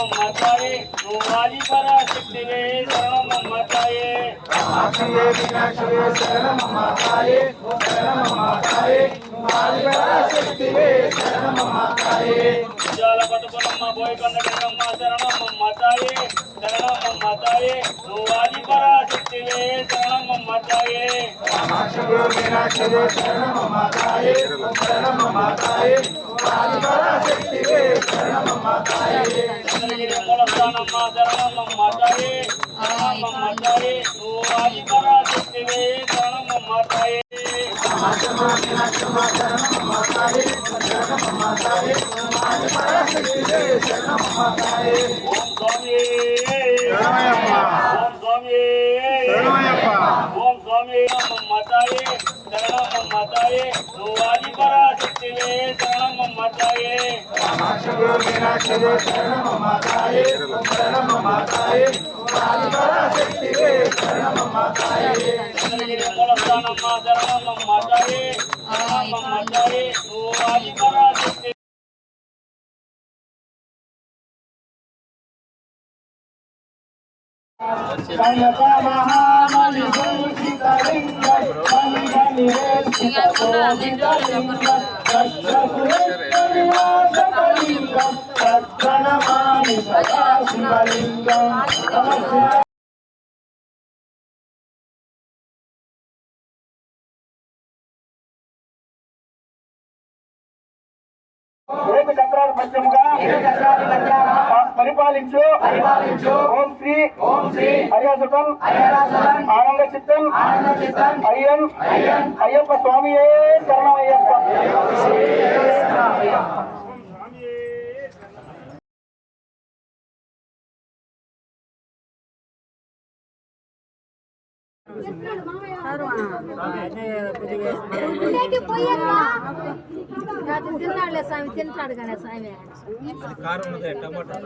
శరణమమ్మ తాయే నువ్వు ఆది పరాశక్తివే శరణమమ్మ తాయే కామాక్షియే మీనాక్షియే శరణమమ్మ తాయే ఓ శరణమమ్మ తాయే బోయకొండ గంగమ్మ నువ్వు ఆది పరాశక్తివే తాయే కామాక్షియే మీనాక్షియే శరణమమ్మ తాయే ఓ శరణమమ్మ తాయే ఆదిపరాశక్తివే శరణమమ్మ తాయే చంద్రగిరి మూలస్థానమ్మ శరణమమ్మ ఆది పరాశక్తివే ఓం స్వామి శరణమయ్యప్ప. ఓం స్వామి స్వామి అమ్మమ్మ తాయే శరణమమ్మ తాయే నువ్వు ఆది పరాశక్తివే శరణమమ్మ తాయే కామాక్షియే మీనాక్షియే నువ్వు ఆది పరాశక్తి మహామణి శివలింగం ఏక చక్రాల పద్యముగా పరిపాలించు. పరిపాలించు. ఓం శ్రీ ఓం శ్రీ హరిహసుతం ఆనంద చిత్తం అయ్యన్. అయ్యప్ప స్వామియే శరణమయ్యప్ప. తిన్నాడులే స్వామి తింటాడు కానీ స్వామి. కారం ఉన్నదే టమాటా.